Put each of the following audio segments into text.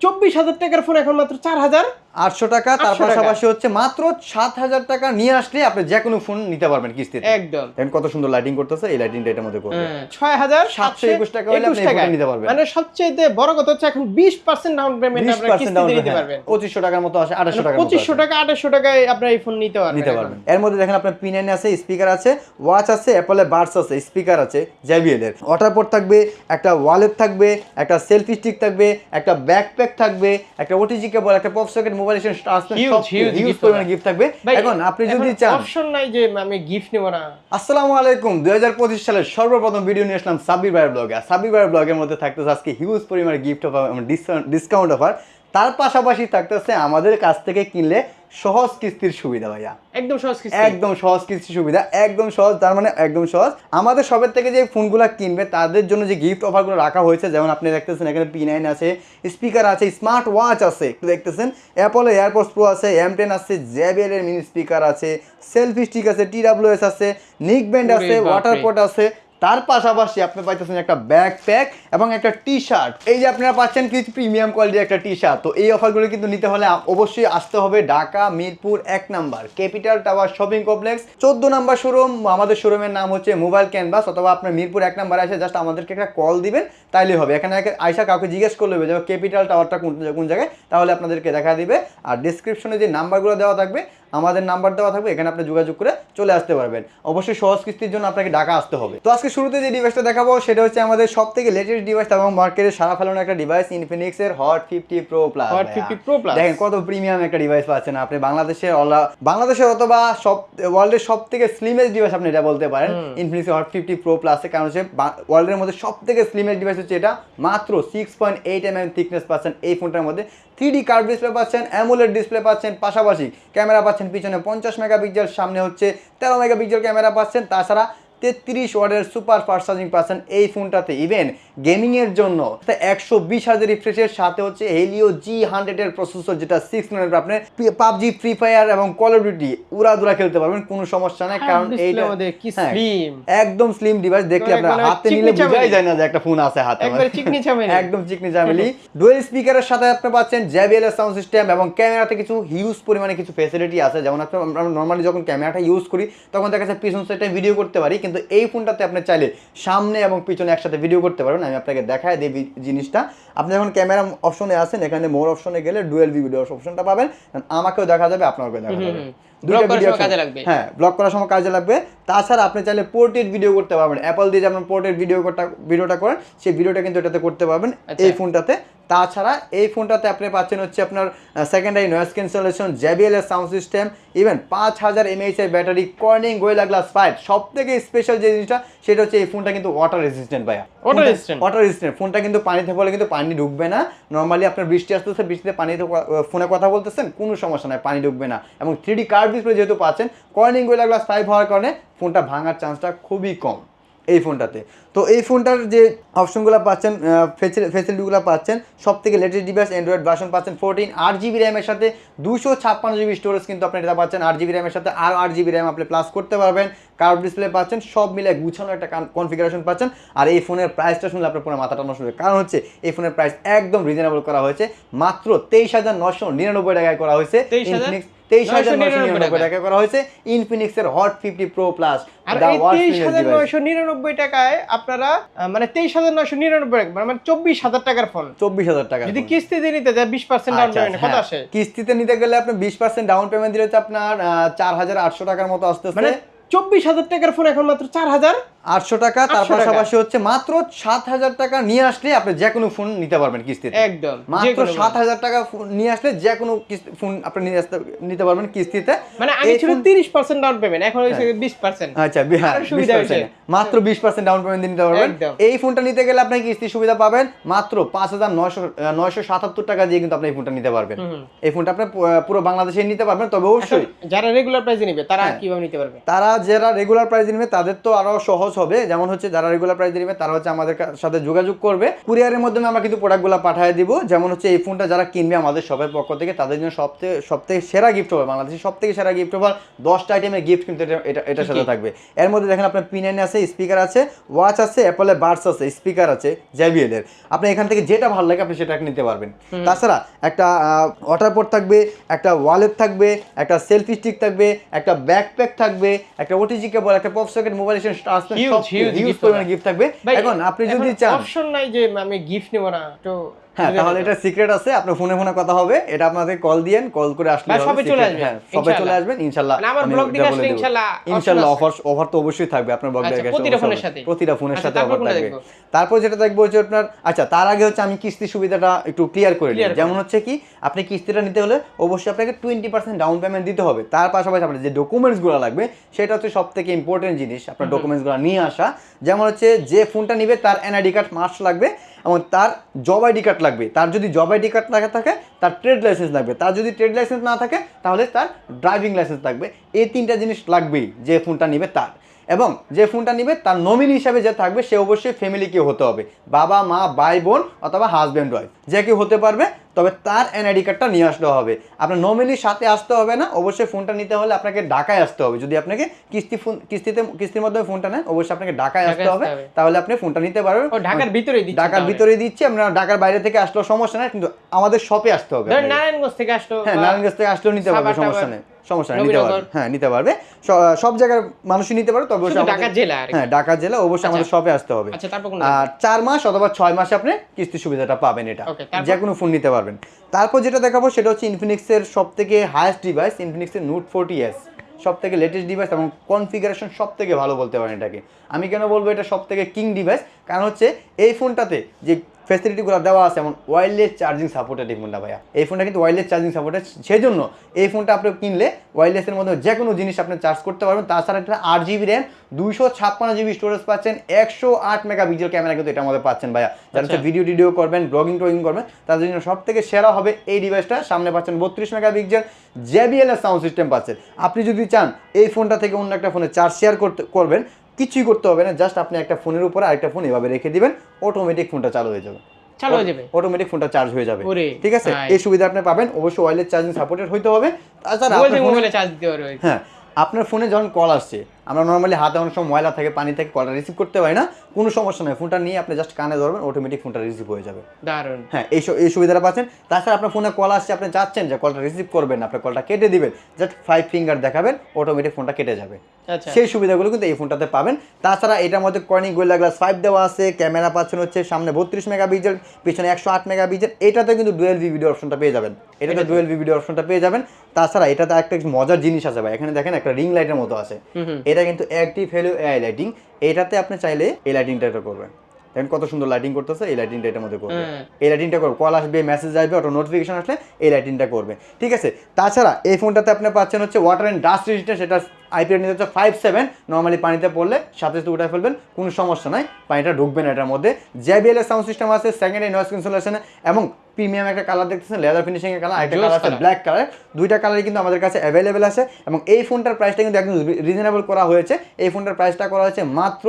চব্বিশ হাজার টাকার ফোন এখন মাত্র চার হাজার। আটশো টাকা তার পাশাপাশি হচ্ছে মাত্র সাত হাজার টাকা নিয়ে আসলে আপনি যে কোনো ফোন নিতে পারবেন কিস্তিতে। একদম। কত সুন্দর লাইটিং করতেছে এই লাইটিংটা এটার মধ্যে করবে। হ্যাঁ, ছয় হাজার 721 টাকা হলে আপনি নিতে পারবেন। মানে সবচেয়ে বড় কথা হচ্ছে এখন বিশ পার্সেন্ট ডাউন পেমেন্ট বিশ পার্সেন্ট কিস্তিতে নিতে পারবেন। পঁচিশশো টাকার মতো আসে আঠাশশো টাকা পঁচিশশো টাকা আঠাশশো টাকায় আপনার এই ফোন নিতে পারবেন নিতে পারবেন। এর মধ্যে দেখেন আপনার পিনাইন আছে স্পিকার আছে ওয়াচ আছে অ্যাপলের বাডস আছে স্পিকার আছে জেবিএল এর। ওয়াটার পোর্ট থাকবে একটা ওয়ালেট থাকবে একটা সেলফি স্টিক থাকবে একটা ব্যাকপ্যাক থাকবে একটা ওটিজি কেবল একটা pop socket mobile Huge, huge huge পরিমাণে গিফট থাকবে। এখন আপনি যদি চান অপশন নাই যে আমি গিফট নেব না। আসসালামু আলাইকুম দুই হাজার পঁচিশ সালের সর্বপ্রথম ভিডিও নিয়ে আসলাম সাব্বির ভাইয়ের ব্লগে আর সাব্বির ভাইয়ের ব্লগের মধ্যে থাকতেছে আজকে হিউজ পরিমাণে গিফট অফার ডিসকাউন্ট অফার তার পাশাপাশি থাকতেছে আমাদের কাছ থেকে কিনলে সহজ কিস্তির সুবিধা ভাইয়া। একদম সহজ কিস্তি। একদম সহজ কিস্তির সুবিধা একদম সহজ তার মানে একদম সহজ। আমাদের সবের থেকে যে ফোনগুলো কিনবে তাদের জন্য যে গিফট অফারগুলো রাখা হয়েছে যেমন আপনি দেখতেছেন এখানে পি নাইন আছে স্পিকার আছে স্মার্ট ওয়াচ আছে একটু দেখতেছেন? অ্যাপলে এয়ারপোর্টস প্রো আছে এম টেন আছে জেবিএল এর মিনি স্পিকার আছে সেলফি স্টিক আছে টি ডাব্লিউ এস আছে নিক ব্যান্ড আছে ওয়াটার পোর্ট আছে তার পাশাপাশি আপনি পাইতেছেন একটা ব্যাগ প্যাক এবং একটা টি শার্ট এই যে আপনারা পাচ্ছেন কিছু প্রিমিয়াম কোয়ালিটির একটা টি শার্ট তো এই অফারগুলো কিন্তু নিতে হলে অবশ্যই আসতে হবে ঢাকা, মিরপুর এক number. Capital tower shopping complex চোদ্দ নাম্বার শোরুম আমাদের শোরুমের নাম হচ্ছে মোবাইল ক্যানভাস অথবা আপনার মিরপুর এক নাম্বার এসে জাস্ট আমাদেরকে একটা কল দিবেন তাইলে হবে। এখানে আয়সা কাউকে জিজ্ঞেস করলে হবে যে ক্যাপিটাল টাওয়ারটা কোন কোন জায়গায়? তাহলে আপনাদেরকে দেখা দিবে। আর ডিসক্রিপশনে যে নাম্বারগুলো দেওয়া থাকবে আমাদের নাম্বার দেওয়া থাকবে এখানে আপনি যোগাযোগ করে চলে আসতে পারবেন। অবশ্যই সহজ কিস্তির জন্য আপনাকে ঢাকা আসতে হবে। তো আজকে শুরুতে যে ডিভাইসটা দেখাবো সেটা হচ্ছে আমাদের সব থেকে লেটেস্ট ডিভাইস এবং মার্কেটে সারা ফেলানো একটা ডিভাইস ইনফিনিক্স এর hot fifty pro plus Hot 50 Pro Plus। দেখেন কত প্রিমিয়াম একটা ডিভাইস পাচ্ছেন আপনি। বাংলাদেশের বাংলাদেশের অথবা সব ওয়ার্ল্ডের সব থেকে স্লিমেস্ট ডিভাইস আপনি এটা বলতে পারেন। ইনফিনিক্স হট ফিফটি প্রো প্লাসে কারণ হচ্ছে ওয়ার্ল্ডের মধ্যে সব থেকে স্লিমেস্ট ডিভাইস হচ্ছে এটা। মাত্র six point eight M M thickness পাচ্ছেন এই ফোনটার মধ্যে। থ্রি ডি কার্ভ ডিসপ্লে পাচ্ছেন অ্যামোলেড ডিসপ্লে পাচ্ছেন পাশাপাশি ক্যামেরা পাচ্ছেন পিছনে পঞ্চাশ মেগাপিক্সেল সামনে হচ্ছে তেরো মেগাপিক্সেল ক্যামেরা পাচ্ছেন। তাছাড়া তেত্রিশ ওয়ার্ডের সুপার ফাস্ট চার্জিং পাচ্ছেন এই ফোনটাতে ইভেন গেমিংয়ের জন্য। একশো বিশ হাজার রিফ্রেশের সাথে হচ্ছে হেলিও জি হান্ড্রেডের প্রসেসর যেটা সিক্স মিনিট আপনি পাবজি ফ্রি ফায়ার এবং কল অফ ডিউটি উড়াদুরা খেলতে পারবেন কোনো সমস্যা নাই কারণ এইটা হ্যাঁ। একদম স্লিম ডিভাইস দেখলে মানে আপনার হাতে নিলে বোঝাই যায় না যে একটা ফোন আছে হাতে চামেলি। একদম চিকনি চামেলি ডুয়েল স্পিকারের সাথে আপনি পাচ্ছেন জেবিএল সাউন্ড সিস্টেম এবং ক্যামেরাতে কিছু হিউজ পরিমাণে কিছু ফেসিলিটি আছে। যেমন আপনি আমরা নর্মালি যখন ক্যামেরাটা ইউজ করি তখন দেখা যাচ্ছে পিছন সাইডে ভিডিও করতে পারি কিন্তু এই ফোনটাতে আপনি চাইলে সামনে এবং পিছনে একসাথে ভিডিও করতে পারবেন। আমি আপনাকে দেখায় দিই জিনিসটা। আপনি যখন ক্যামেরা অপশনে আসেন এখানে মোর অপশনে গেলে ডুয়েল ভিডিও অপশনটা পাবেন। আমাকেও দেখা যাবে আপনাকেও দেখা যাবে। কাজে লাগবে। হ্যাঁ ব্লগ করার সময় কাজে লাগবে। তাছাড়া আপনি চাইলে পোর্ট্রেট ভিডিও করতে পারবেন। অ্যাপল দিয়ে যেমন পোর্ট্রেট ভিডিও ভিডিওটা করেন সেই ভিডিওটা কিন্তু এটাতে করতে পারবেন। আচ্ছা। এই ফোনটাতে। তাছাড়া এই ফোনটাতে আপনি পাচ্ছেন হচ্ছে আপনার সেকেন্ডারি নয়েস ক্যান্সেলেশন জেবিএল এর সাউন্ড সিস্টেম ইভেন পাঁচ হাজার এমএইচ এর battery Corning Gorilla glass five সব থেকে স্পেশাল যে জিনিসটা সেটা হচ্ছে এই ফোনটা কিন্তু ওয়াটার রেজিস্ট্যান্ট ভাইয়া। Water resistant? ওয়াটার রেজিস্ট্যান্ট ফোনটা কিন্তু পানিতে পড়লে কিন্তু পানি ঢুকবে না। নর্মালি আপনার বৃষ্টি আসতেছে বৃষ্টিতে পানিতে ফোনে কথা বলতেছেন কোনো সমস্যা নাই পানি ঢুকবে না। এবং থ্রি ডি কার্ভ ডিসপ্লে যেহেতু পাচ্ছেন কর্নিং গোয়েলা গ্লাস ফাইভ হওয়ার কারণে ফোনটা ভাঙার চান্সটা খুবই কম। এই ফোনটাতে। তো এই ফোনটার যে অপশনগুলো পাচ্ছেন ফেসিলিটিগুলো পাচ্ছেন সব থেকে লেটেস্ট ডিভাইস অ্যান্ড্রয়েড ভার্সন পাচ্ছেন ফোরটিন আট জিবি র্যামের সাথে দুশো ছাপ্পান্ন জিবি স্টোরেজ কিন্তু আপনি এটা পাচ্ছেন। আট জিবি র্যামের সাথে আর আট জিবি র্যাম আপনি প্লাস করতে পারবেন। কার্ভ ডিসপ্লে পাচ্ছেন সব মিলে গুছানো একটা কনফিগারেশন পাচ্ছেন। আর এই ফোনের প্রাইসটা শুনলে আপনার পুরো মাথাটা নষ্ট হবে। কারণ হচ্ছে এই ফোনের প্রাইস একদম রিজনেবল করা হয়েছে। মাত্র তেইশ হাজার নশো নিরানব্বই টাকায় করা হয়েছে। 23,999 Infinix তেইশ হাজার নিরানব্বই। টাকায় করা হয়েছে ইনফিনিক্সের হট ফিফটি প্রো প্লাস আর এই তেইশ হাজার নয়শো নিরানব্বই টাকায় আপনারা মানে তেইশ হাজার নয়শো নিরানব্বই টাকা মানে চব্বিশ হাজার টাকার ফোন চব্বিশ হাজার টাকা যদি কিস্তিতে নিতে যায় বিশ পার্সেন্ট ডাউন পেমেন্ট কত। আসে কিস্তিতে নিতে গেলে আপনি বিশ পার্সেন্ট ডাউন পেমেন্ট দিলে হচ্ছে আপনার চার হাজার আটশো টাকার মতো আসতেছে মানে চব্বিশ হাজার টাকার ফোন এখন মাত্র চার হাজার আটশো টাকা তার পাশাপাশি হচ্ছে মাত্র সাত হাজার টাকা নিয়ে আসলে আপনি যে কোনো ফোন নিতে পারবেন কিস্তিতে। একদম মাত্র সাত হাজার টাকা নিয়ে আসলে যে কোনো ফোন আপনি নিয়ে আসতে নিতে পারবেন কিস্তিতে। মানে আগে ছিল তিরিশ পার্সেন্ট ডাউন পেমেন্ট এখন হয়েছে বিশ পার্সেন্ট আচ্ছা হ্যাঁ, আরও 20% সুবিধা হয়েছে। মাত্র বিশ পার্সেন্ট ডাউন পেমেন্ট নিতে পারবেন। এই ফোনটা নিতে গেলে আপনি কিস্তি সুবিধা পাবেন মাত্র পাঁচ হাজার নয়শো নয়শো সাতাত্তর টাকা দিয়ে কিন্তু আপনি এই ফোনটা নিতে পারবেন। এই ফোনটা আপনি পুরো বাংলাদেশে নিতে পারবেন তবে অবশ্যই যারা রেগুলার প্রাইসে নিবে তারা হ্যাঁ। কীভাবে নিতে পারবে? তারা যারা রেগুলার প্রাইস নেবে তাদের তো আরও সহজ হবে যেমন হচ্ছে যারা রেগুলার প্রাইস নেবে তারা হচ্ছে আমাদের সাথে যোগাযোগ করবে। কুরিয়ারের মাধ্যমে আমরা কিন্তু প্রোডাক্টগুলো পাঠিয়ে দিব। যেমন হচ্ছে এই ফোনটা যারা কিনবে আমাদের শপের পক্ষ থেকে তাদের জন্য সবথেকে সবথেকে সেরা গিফট হবে। বাংলাদেশের সব থেকে সেরা গিফট হবে দশটা আইটেমের গিফট কিন্তু এটা এটা এটার সাথে থাকবে। এর মধ্যে দেখেন আপনার পিনাইন আছে স্পিকার আছে ওয়াচ আছে অ্যাপলের বাডস আছে স্পিকার আছে জেবিএল এর। আপনি এখান থেকে যেটা ভালো লাগে আপনি সেটা নিতে পারবেন। তাছাড়া একটা ওয়াটার পোর্ট থাকবে একটা ওয়ালেট থাকবে একটা সেলফি স্টিক থাকবে একটা ব্যাকপ্যাক থাকবে একটা ওটিজি কেবল একটা pop socket mobile Huge, huge huge gift পরিমাণে গিফট থাকবে। এখন আপনি যদি চান অপশন নাই যে আমি গিফট নেব না তো হ্যাঁ তাহলে এটা সিক্রেট আছে আপনার ফোনে ফোনে কথা হবে এটা আপনাদের কল দিয়েন কল করে আসলে সবে চলে আসবেন, হ্যাঁ সবে চলে আসবেন ইনশাআল্লাহ মানে আমার আমি blog এটা দেখে বলে আসলে ইনশাআল্লাহ ইনশাআল্লাহ অফার অফার তো অবশ্যই থাকবে আপনার ব্লগ আচ্ছা, প্রতিটা ফোনের সাথে? প্রতিটা ফোনের আচ্ছা, সাথে তারপর অফার থাকবে। তারপর যেটা দেখব হচ্ছে আপনার আচ্ছা তার আগে হচ্ছে আমি কিস্তি সুবিধাটা একটু ক্লিয়ার করে করুন। যেমন হচ্ছে কি আপনি কিস্তিটা নিতে হলে অবশ্যই আপনাকে টোয়েন্টি পার্সেন্ট ডাউন পেমেন্ট দিতে হবে। তার পাশাপাশি আপনার যে ডকুমেন্টসগুলো লাগবে সেটা হচ্ছে সব থেকে ইম্পর্টেন্ট জিনিস আপনার ডকুমেন্টসগুলো নিয়ে আসা। যেমন হচ্ছে যে ফোনটা নিবে তার এনআইডি কার্ড মাস্ট লাগবে এবং তার জব আইডি কার্ড লাগবে। তার যদি জব আইডি কার্ড লাগা থাকে তার ট্রেড লাইসেন্স লাগবে। তার যদি ট্রেড লাইসেন্স না থাকে তাহলে তার ড্রাইভিং লাইসেন্স লাগবে। এই তিনটা জিনিস লাগবেই যে ফোনটা নিবে তার। এবং যে ফোনটা নিবে তার নমিনি হিসাবে যে থাকবে সে অবশ্যই ফ্যামিলি কেউ হতে হবে। বাবা মা ভাই বোন অথবা হাজব্যান্ড ওয়াইফ যে কেউ হতে পারবে তবে তার এনআইডি কার্ডটা নিয়ে আসতে হবে। আপনার নমিনির সাথে আসতে হবে না অবশ্যই ফোনটা নিতে হলে আপনাকে ঢাকায় আসতে হবে। যদি আপনাকে কিস্তি ফোন কিস্তিতে কিস্তির মাধ্যমে ফোনটা নেন অবশ্যই আপনাকে ঢাকায় আসতে হবে। তাহলে আপনি ফোনটা নিতে পারবেন। ঢাকার ভিতরে দিচ্ছে ঢাকার ভিতরে দিচ্ছি। আপনার ঢাকার বাইরে থেকে আসলেও সমস্যা নাই কিন্তু আমাদের শপে আসতে হবে নারায়ণগঞ্জ থেকে আসলো হ্যাঁ নারায়ণগঞ্জ থেকে আসলেও নিতে পারবে সমস্যা নেই সমস্যা নেই নিতে পারবে। হ্যাঁ নিতে পারবে। সব জায়গার মানুষই নিতে পারবে তবে ঢাকা জেলা হ্যাঁ ঢাকা জেলা অবশ্যই আমাদের শপে আসতে হবে। আচ্ছা আর চার মাস অথবা ছয় মাসে আপনি কিস্তি সুবিধাটা পাবেন এটা। যে কোনো ফোন নিতে পারবেন। তারপর যেটা দেখাবো সেটা হচ্ছে ইনফিনিক্সের সব থেকে হায়েস্ট ডিভাইস ইনফিনিক্সের নোট ফোরটি এস সব থেকে লেটেস্ট ডিভাইস এবং কনফিগারেশন সব থেকে ভালো বলতে পারেন এটাকে। আমি কেন বলব এটা সব থেকে কিং ডিভাইস কারণ হচ্ছে এই ফোনটাতে যে ফেসিলিটিগুলো দেওয়া আছে যেমন ওয়্যারলেস চার্জিং সাপোর্টেড এই ফোনটা ভাইয়া। এই ফোনটা কিন্তু ওয়্যারলেস চার্জিং সাপোর্টেড সেই জন্য এই ফোনটা আপনি কিনলে ওয়্যারলেসের মধ্যে যে কোনো জিনিস আপনি চার্জ করতে পারবেন। তাছাড়া এটা আট জিবি র্যাম দুইশো ছাপ্পান্ন জিবি স্টোরেজ পাচ্ছেন একশো আট মেগা পিক্সেল ক্যামেরা কিন্তু এটার মধ্যে পাচ্ছেন ভাইয়া। যারা হচ্ছে ভিডিও টিডিও করবেন ব্লগিং টগিং করবেন তাদের জন্য সব থেকে সেরা হবে এই ডিভাইসটা সামনে পাচ্ছেন বত্রিশ মেগা পিক্সেল জেবিএল এর সাউন্ড সিস্টেম পাচ্ছেন। আপনি যদি চান এই ফোনটা থেকে অন্য একটা ফোনে চার্জ শেয়ার করতে করবেন কিছুই করতে হবে না জাস্ট আপনি একটা ফোনের উপরে আরেকটা ফোন এভাবে রেখে দিবেন অটোমেটিক ফোনটা চালু হয়ে যাবে। চালু হয়ে যাবে? অটোমেটিক ফোনটা চার্জ হয়ে যাবে। ঠিক আছে? এই সুবিধা আপনি পাবেন অবশ্যই ওয়্যারলেস চার্জিং সাপোর্টেড হবে। তাছাড়া আপনার ফোনে মোবাইলে চার্জ দিতে পারবে হ্যাঁ আপনার ফোনে যখন কল আসছে আমরা নর্মালি হাতে অনেক সময় ময়লা থাকে পানি থেকে কলটা রিসিভ করতে পারি না কোনো সমস্যা নয় ফোনটা নিয়ে আপনি জাস্ট কানে ধরবেন অটোমেটিক ফোনটা রিসিভ হয়ে যাবে। দারুণ হ্যাঁ এই এই সুবিধাটা পাচ্ছেন। তাছাড়া আপনার ফোনে কল আসছে আপনি চাচ্ছেন যে কলটা রিসিভ করবেন না, আপনার কলটা কেটে দিবেন জাস্ট ফাইভ ফিঙ্গার দেখাবেন অটোমেটিক ফোনটা কেটে যাবে। সেই সুবিধাগুলো কিন্তু এই ফোনটাতে পাবেন। তাছাড়া এটার মধ্যে কর্নিং গোয়েলা গ্লাস ফাইভ দেওয়া আছে ক্যামেরা পাচ্ছেন হচ্ছে সামনে বত্রিশ মেগা পিক্সেল পিছনে একশো আট মেগা পিক্সেল এটাতে কিন্তু ডুয়েল ভি ভিডিও অপশনটা পেয়ে যাবেন। এটাতে ডুয়েল ভি ভিডিও অপশনটা পেয়ে যাবেন। তাছাড়া এটাতে একটা মজার জিনিস আছে ভাই এখানে দেখেন একটা রিং লাইটের মতো আছে। এটা কিন্তু অ্যাক্টিভ হেলো এআই লাইটিং এটাতে আপনি চাইলে এই লাইটিংটা করবেন। দেখেন কত সুন্দর লাইটিং করতেছে এই লাইটিংটা এটার মধ্যে করবে। হ্যাঁ। এই লাইটিংটা করবে। কল আসবে মেসেজ আসবে অটো নোটিফিকেশন আসলে এই লাইটিংটা করবে। ঠিক আছে? তাছাড়া এই ফোনটাতে আপনি পাচ্ছেন হচ্ছে ওয়াটার অ্যান্ড ডাস্ট রেজিস্ট্যান্স সেটা আইপিএল নিতে হচ্ছে ফাইভ সেভেন নর্মালি পানিতে পড়লে সাথে সাথে উঠে ফেলবেন কোনো সমস্যা নাই পানিটা ঢুকবে না এটার মধ্যে। জেবিএল এর সাউন্ড সিস্টেম আছে সেকেন্ড এ নয়েস ক্যান্সেলেশন এবং প্রিমিয়াম একটা কালার দেখতেছেন লেদার ফিনিশিং এর কালার একটা কালার আছে ব্ল্যাক কালার দুইটা কালারই কিন্তু আমাদের কাছে অ্যাভেলেবেল আছে এবং এই ফোনটার প্রাইসটা কিন্তু একদম রিজনেবল করা হয়েছে। এই ফোনটার প্রাইসটা করা হয়েছে মাত্র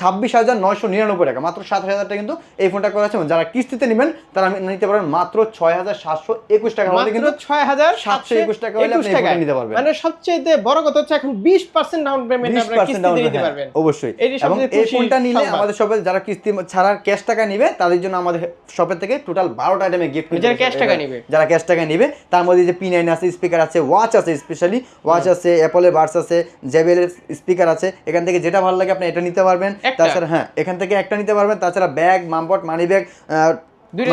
ছাব্বিশ হাজার নয়শো নিরানব্বই টাকা। মাত্র সাত হাজার টাকা কিন্তু এই ফোনটা করা হচ্ছে যারা কিস্তিতে নেবেন তারা নিতে পারবেন মাত্র ছয় হাজার সাতশো একুশ টাকা মাত্র কিন্তু ছয় হাজার 721 টাকা হলে আপনি এই নিতে পারবেন। মানে সবচেয়ে বড় কথা হচ্ছে এখন বিশ পার্সেন্ট ডাউন পেমেন্ট কিস্তিতে নিতে পারবেন। অবশ্যই। এবং এই ফোনটা নিলে আমাদের শপে যারা কিস্তি ছাড়া ক্যাশ টাকা নিবে তাদের জন্য আমাদের শপের থেকে টোটাল বারোটা আইটেমে গিফট যারা cash টাকা নিবে। যারা ক্যাশ টাকা নিবে তার মধ্যে যে পি নাইন আছে স্পিকার আছে ওয়াচ আছে স্পেশালি ওয়াচ আছে অ্যাপলের বাডস আছে জেবেলের স্পিকার আছে। এখান থেকে যেটা ভালো লাগে আপনি এটা নিতে পারবেন। একটা? তাছাড়া হ্যাঁ এখান থেকে একটা নিতে পারবেন তাছাড়া ব্যাগ মামপট মানি ব্যাগ দেন।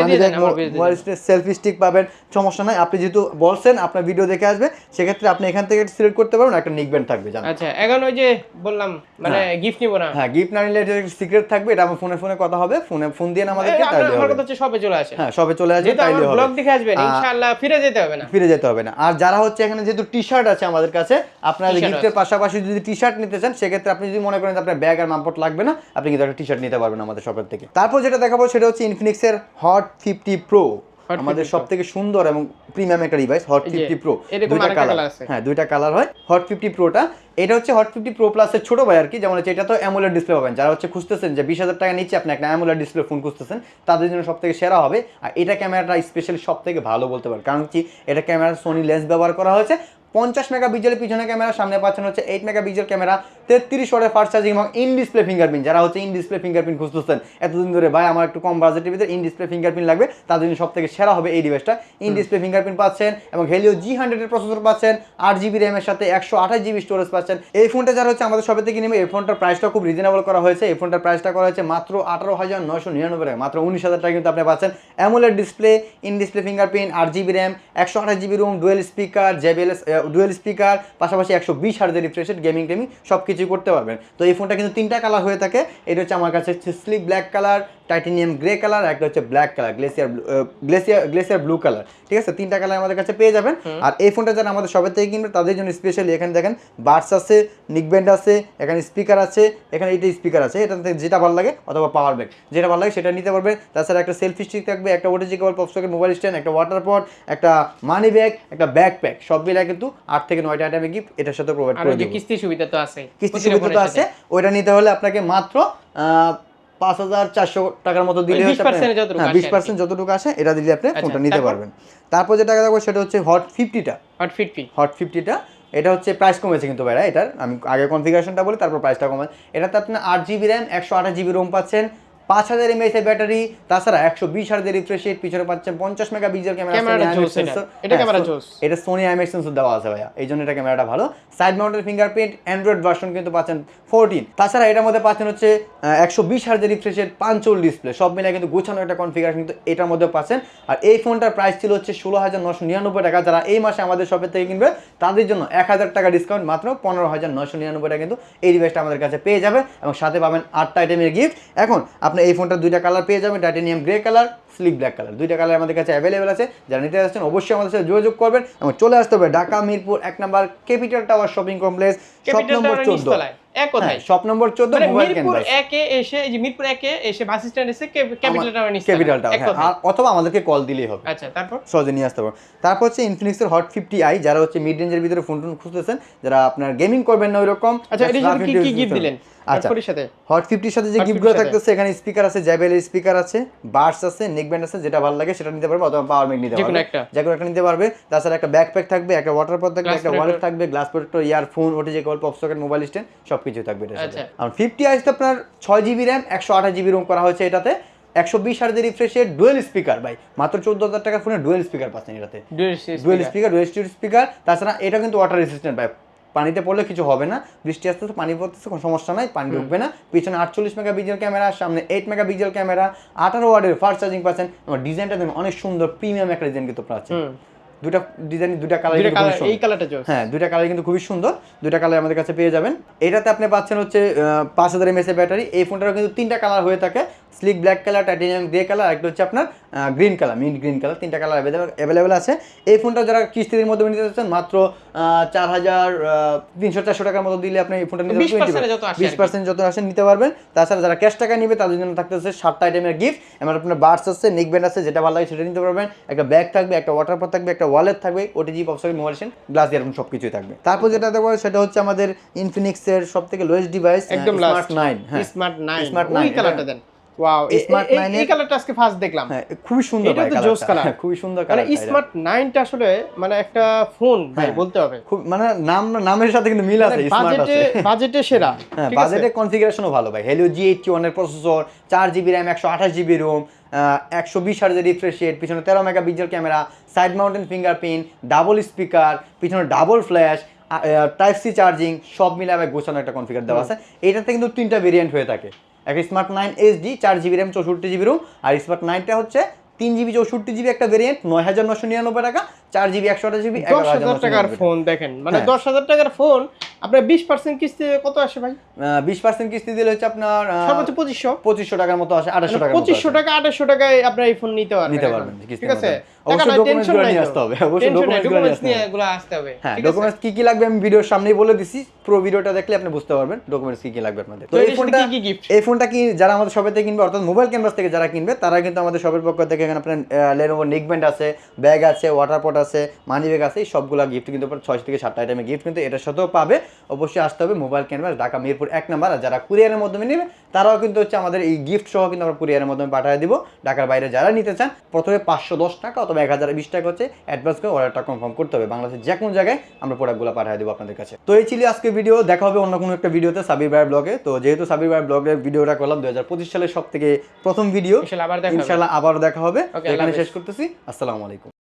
সেলফি স্টিক পাবেন সমস্যা নাই। আপনি যেহেতু বলছেন আপনার ভিডিও দেখে আসবে সেক্ষেত্রে আপনি এখান থেকে সিলেক্ট করতে পারবেন একটা থাকবে জানেন। আচ্ছা এখন ওই যে বললাম মানে গিফট নিব না। হ্যাঁ গিফট না নিলে সিক্রেট থাকবে এটা আমার ফোনে ফোনে কথা হবে ফোনে ফোন দিয়ে আমাদেরকে আমার কথা হচ্ছে সবে চলে আসে। হ্যাঁ সবে চলে আসবে তাইলে হবে। ব্লগ দেখে আসবেন ইনশাআল্লাহ ফিরে যেতে হবে না। ফিরে যেতে হবে না। আর যারা হচ্ছে এখানে যেহেতু টি শার্ট আছে আমাদের কাছে আপনার গিফটের পাশাপাশি যদি টি শার্ট নিতে চান সেক্ষেত্রে আপনি যদি মনে করেন যে আপনার ব্যাগ আর মামপট লাগবে না আপনি কিন্তু একটা টি শার্ট নিতে পারবেন আমাদের শপের থেকে। তারপর যেটা দেখাবো সেটা হচ্ছে ইনফিনিক্সের হট ফিফটি প্রো আমাদের সব থেকে সুন্দর এবং প্রিমিয়াম একটা ডিভাইস হট ফিফটি প্রো দুইটা কালার হ্যাঁ দুইটা কালার হয়। হট ফিফটি প্রোটা এটা হচ্ছে হট ফিফটি প্রো প্লাসের ছোট ভাই আর কি যেমন হচ্ছে এটা তো অ্যামুলার ডিসপ্লে পাবেন। যারা হচ্ছে খুঁজতেছেন যে বিশ হাজার টাকা নিচে আপনি একটা অ্যামুলার ডিসপ্লে ফোন খুঁজতেছেন তাদের জন্য সব থেকে সেরা হবে। আর এটা ক্যামেরাটা স্পেশালি সব থেকে ভালো বলতে পারেন। কারণ কি এটা ক্যামেরা সোনি লেন্স ব্যবহার করা হয়েছে। পঞ্চাশ মেগা পিক্সেলের পিছনে ক্যামেরা সামনে পাচ্ছেন হচ্ছে এইট মেগা পিক্সেল ক্যামেরা তেত্রিশ ওয়াটের ফাস্ট চার্জিং এবং ইন ডিসপ্লে ফিঙ্গারপ্রিন্ট যারা হচ্ছে ইন ডিসপ্লে ফিঙ্গারপ্রিন্ট খুঁজতেছেন এতদিন ধরে ভাই আমার একটু কম বাজেটের ভিতরে ইন ডিসপ্লে ফিঙ্গারপ্রিন্ট লাগবে তাদের জন্য সব থেকে সেরা হবে এই ডিভাইসটা ইন ডিসপ্লে ফিঙ্গারপ্রিন্ট পাচ্ছেন এবং হেলিও জি হান্ড্রেডের প্রসেসর পাচ্ছেন আট জিবি র্যামের সাথে একশো আঠাশ জিবি স্টোরেজ পাচ্ছেন। এই ফোনটা যারা হচ্ছে আমাদের সবে থেকে নেবে এই ফোনটার প্রাইসটা খুব রিজনেবল করা হয়েছে। এই ফোনটার প্রাইসটা করা হয়েছে মাত্র আঠারো হাজার নয়শো নিরানব্বই টাকা মাত্র উনিশ হাজার টাকা কিন্তু আপনি পাচ্ছেন। AMOLED display in display fingerprint আট জিবি র্যাম একশো আঠাশ GB ROM dual speaker JBL dual speaker পাশাপাশি একশো বিশ হার্জের রিফ্রেশেড গেমিং টেমিং সব কিছুই করতে পারবেন। তো এই ফোনটা কিন্তু তিনটা কালার হয়ে থাকে। এটা হচ্ছে আমার কাছে sleek black colour titanium grey colour একটা হচ্ছে black colour glacier glacier glacier blue colour ঠিক আছে? তিনটা কালার আমাদের কাছে পেয়ে যাবেন। আর এই ফোনটা যারা আমাদের সবের থেকে কিনবে তাদের জন্য স্পেশালি এখানে দেখেন বার্স আছে নিকব্যান্ড আছে এখানে স্পিকার আছে এখানে এইটা স্পিকার আছে। এটা যেটা ভালো লাগে অথবা পাওয়ার ব্যাগ যেটা ভালো লাগে সেটা নিতে পারবে তাছাড়া একটা সেলফি স্টিক থাকবে একটা ওটিজি কেবল পপসকের মোবাইল স্ট্যান্ড একটা ওয়াটার পট একটা মানি ব্যাগ একটা ব্যাগ প্যাক সব মিলে কিন্তু আট থেকে নয়টা আইটেমে গিফট এটার সাথে প্রোভাইড করে কিস্তি সুবিধা তো আছে কিস্তি সুবিধা তো আছে ওইটা নিতে হলে আপনাকে মাত্র আহ, পাঁচ হাজার চারশো টাকার মতো দিলে ওই হচ্ছে 20% আপনি- যতটুকু হ্যাঁ বিশ পার্সেন্ট যতটুকু আসে এটা দিলে আপনি আচ্ছা, ফোনটা নিতে পারবেন। তারপর যে টাকা দেবো সেটা হচ্ছে হট ফিফটিটা হট ফিফটি হট ফিফটিটা এটা হচ্ছে প্রাইস কমেছে কিন্তু ভাইরা এটার। আমি আগে কনফিগারেশনটা বলি তারপর প্রাইসটা কমে এটাতে আপনি আট জিবি র্যাম একশো আঠাশ জিবি রোম পাচ্ছেন। পাঁচ হাজার এমএএস এর ব্যাটারি তাছাড়া একশো বিশ হাজার রিফ্রেশ রেট পিছনে পাচ্ছেন পঞ্চাশ মেগা পিক্সেল ক্যামেরা এটা। সোনি আইএমএক্স সেন্সর দেওয়া আছে ভাইয়া। এই জন্য এটা ক্যামেরাটা ভালো। Side mounted fingerprint Android version কিন্তু পাচ্ছেন ফোরটিন তাছাড়া এটার মধ্যে পাচ্ছেন হচ্ছে একশো বিশ হাজার রিফ্রেশের পাঞ্চল ডিসপ্লে সব মিলে কিন্তু গোছানো একটা কনফিগারেশন কিন্তু এটার মধ্যে পাচ্ছেন। আর এই ফোনটার প্রাইস ছিল হচ্ছে ষোলো হাজার নশো নিরানব্বই টাকা। যারা এই মাসে আমাদের শপের থেকে কিনবে তাদের জন্য এক হাজার টাকা ডিসকাউন্ট মাত্র পনেরো হাজার নশো নিরানব্বই টাকা কিন্তু এই ডিভাইসটা আমাদের কাছে পেয়ে যাবে। এবং সাথে পাবেন আটটা আইটেমের গিফট এখন আপনি এই ফোনটা দুইটা কালার পেয়ে যাবেন titanium grey colour slip black colour দুইটা কালার আমাদের কাছে অ্যাভেলেবেল আছে। যারা নিতে আসছেন অবশ্যই আমাদের সাথে যোগাযোগ করবেন এবং চলে আসতে হবে ঢাকা মিরপুর এক number capital tower shopping complex shop number চোদ্দ। এক কথায়। শপ নম্বর চোদ্দ মানে মোবাইল মিরপুর একে এসে এই যে মিরপুর একে এসে বাস স্ট্যান্ড এসে ক্যাপিটাল টাওয়ার নিচে ক্যাপিটাল টাওয়ার হ্যাঁ, অথবা আমাদেরকে কল দিলেই হবে। আচ্ছা তারপর? সহজে নিয়ে আসতে পারব তারপর হচ্ছে ইনফিনিক্সের হট ফিফটি আই যারা হচ্ছে মিড রেঞ্জের ভিতরে ফোন টোন খুঁজতেছেন যারা আপনার গেমিং করবেন না ওইরকম আচ্ছা এটার সাথে কি কি গিফট দিলেন? আচ্ছা সাথে। হট ফিফটির সাথে যে গিফটগুলো থাকতেছে এখানে স্পিকার আছে স্পিকার আছে বার্স আছে নেকব্যান্ড আছে যেটা ভালো লাগে সেটা নিতে পারবে অথবা পাওয়ার ব্যাংক নিতে পারবে। একটা। যে কোনো একটা নিতে পারবে। তাছাড়া একটা ব্যাকপ্যাক থাকবে একটা ওয়াটার পট থাকবে একটা ওয়ালেট থাকবে গ্লাস প্রোটেক্টর ইয়ারফোন ওটি যে কল পপ সকেট মোবাইল স্ট্যান্ড সব কিছু থাকবে আচ্ছা। আর ফিফটি আইসতে আপনার ছয় জিবি র্যাম একশো আঠাশ জিবি রোম করা হয়েছে এটাতে। একশো বিশ হাজার রিফ্রেশের ডুয়েল স্পিকার ভাই। মাত্র চোদ্দ হাজার টাকার ফোনে ডুয়েল স্পিকার পাচ্ছেন এটাতে। ডুয়েল স্পিকার ডুয়েল স্পিকার তাছাড়া এটা কিন্তু ওয়াটার রেসিস্ট্যান্ট ভাই। পানিতে পড়লে কিছু হবে না। বৃষ্টি আসতেছে পানি পড়তেছে কোনো সমস্যা নাই পানি ঢুকবে না। পিছনে আটচল্লিশ মেগা পিক্সেল ক্যামেরা সামনে এইট মেগা পিক্সেল ক্যামেরা আঠারো ওয়ার্ডের ফার্স্ট চার্জিং পাচ্ছেন আমার ডিজাইনটা দেখুন অনেক সুন্দর প্রিমিয়াম একটা ডিজাইন কিন্তু পাচ্ছেন দুটা ডিজাইন দুটা কালার এই কালারটা হ্যাঁ দুইটা কালার কিন্তু খুবই সুন্দর। দুইটা কালার আমাদের কাছে পেয়ে যাবেন। এটাতে আপনি পাচ্ছেন হচ্ছে পাঁচ হাজার এমএস ব্যাটারি। এই ফোনটারও কিন্তু তিনটা কালার হয়ে থাকে। Sleek black colour titanium grey colour একটা হচ্ছে আপনার green colour mint green colour তিনটা কালার অ্যাভেলেবেল আছে। এই ফোনটা যারা কিস্তির মধ্যে নিতে চাচ্ছেন মাত্র চার হাজার তিনশো চারশো টাকার মতো দিলে আপনি এই ফোনটা নিতে 20% যত আসে বিশ পার্সেন্ট যত আসেন নিতে পারবেন। তাছাড়া যারা ক্যাশ টাকা নিবে তাদের জন্য থাকতেছে সাতটা আইটেমের গিফট এবার আপনার বার্স আছে নেক ব্যান্ড আছে যেটা ভালো লাগে সেটা নিতে পারবেন। একটা ব্যাগ থাকবে একটা ওয়াটার পট থাকবে একটা ওয়ালেট থাকবে ওটিজি পপসকেট মোবাইল গ্লাস এরকম সব কিছুই থাকবে। তারপর যেটা দেখব সেটা হচ্ছে আমাদের ইনফিনিক্সের সব থেকে লোয়েস্ট ডিভাইস একদম স্মার্ট নাইন হ্যাঁ। স্মার্ট 9 Smart ওই 9 কালারটা দেন। ওয়াও স্মার্ট 9 এই কালারটা আজকে ফার্স্ট দেখলাম। হ্যাঁ খুবই সুন্দর এটা তো জোস কালার হ্যাঁ, খুবই সুন্দর মানে কালার স্মার্ট 9টা আসলে মানে একটা ফোন ভাই হ্যাঁ। বলতে হবে। খুব মানে নাম নামের সাথে কিন্তু মিল আছে স্মার্ট আছে। বাজেটে সেরা হ্যাঁ আছে? কনফিগারেশনও ভালো ভাই। হেলিও জি এইটটি ওয়ানের প্রসেসর চার জিবি র্যাম একশো আঠাশ জিবি রোম একশো বিশ হাজার রিফ্রেশ রেট পিছনে তেরো mega pixel camera side mounted fingerprint double speaker পিছনে double flash type C charging সব মিলে গোছানো একটা কনফিগার দেওয়া আছে। এটাতে কিন্তু তিনটা ভেরিয়েন্ট হয়ে থাকে। একটা স্মার্ট নাইন এইচডি চার জিবি র্যাম চৌষট্টি জিবি রুম আর স্মার্ট নাইনটা হচ্ছে তিন জিবি চৌষট্টি জিবি একটা ভেরিয়েন্ট নয় হাজার নশো নিরানব্বই টাকা চার জিবি একশো আঠাশ জিবি দশ হাজার টাকার ফোন দেখেন মানে হ্যাঁ। দশ হাজার টাকার ফোন আপনার বিশ পার্সেন্ট কিস্তি কত আসে ভাই? বিশ পার্সেন্ট কিস্তি দিলে হচ্ছে আপনার সর্বোচ্চ পঁচিশশো। পঁচিশশো টাকার মতো আসে আঠাশশো টাকা পঁচিশশো টাকা আঠাশশো টাকায় আপনার এই ফোন নিতে পারবেন নিতে পারবেন ঠিক আছে? হ্যাঁ? ডকুমেন্টস কি কি লাগবে আমি ভিডিওর সামনেই বলে দিছি পুরো ভিডিওটা দেখলে আপনি বুঝতে পারবেন ডকুমেন্টস কি কি লাগবে আপনাদের। তো এটার সাথে কি কি এই ফোনটা কি যারা আমাদের শপে থেকে কিনবে অর্থাৎ মোবাইল ক্যানভাস থেকে যারা কিনবে তারা কিন্তু আমাদের শপের পক্ষ থেকে এখানে আপনার লেনোভো নেকব্যান্ড আছে ব্যাগ আছে ওয়াটার পট আছে মানি ব্যাগ আছে এই সবগুলো গিফট কিন্তু ছয় থেকে সাতটা আইটেমের গিফট কিন্তু এটার সাথেও পাবে। অবশ্যই আসতে হবে মোবাইল ক্যানভাস ঢাকা মিরপুর এক নাম্বার। আর যারা কুরিয়ারের মাধ্যমে নেবে তারাও কিন্তু হচ্ছে আমাদের এই গিফট সহ কিন্তু আমরা কুরিয়ারের মাধ্যমে পাঠিয়ে দিব। ঢাকার বাইরে যারা নিতে চান প্রথমে পাঁচশো দশ টাকা অথবা এক হাজার বিশ টাকা হচ্ছে অ্যাডভান্স করে অর্ডারটা কনফার্ম করতে হবে। বাংলাদেশের যে কোনো জায়গায় আমরা প্রোডাক্টগুলো পাঠিয়ে দেবো আপনাদের কাছে। তো এই ছিল আজকে ভিডিও দেখা হবে অন্য কোনো একটা ভিডিওতে সাবির ভাইয়ের ব্লগে তো যেহেতু সাবির ভাইয়ের ব্লগে ভিডিওটা করলাম দু হাজার পঁচিশ সালের সব থেকে প্রথম ভিডিও ইনশাল্লাহ আবার দেখা হবে। এখানে শেষ করতেছি। আসসালামু আলাইকুম।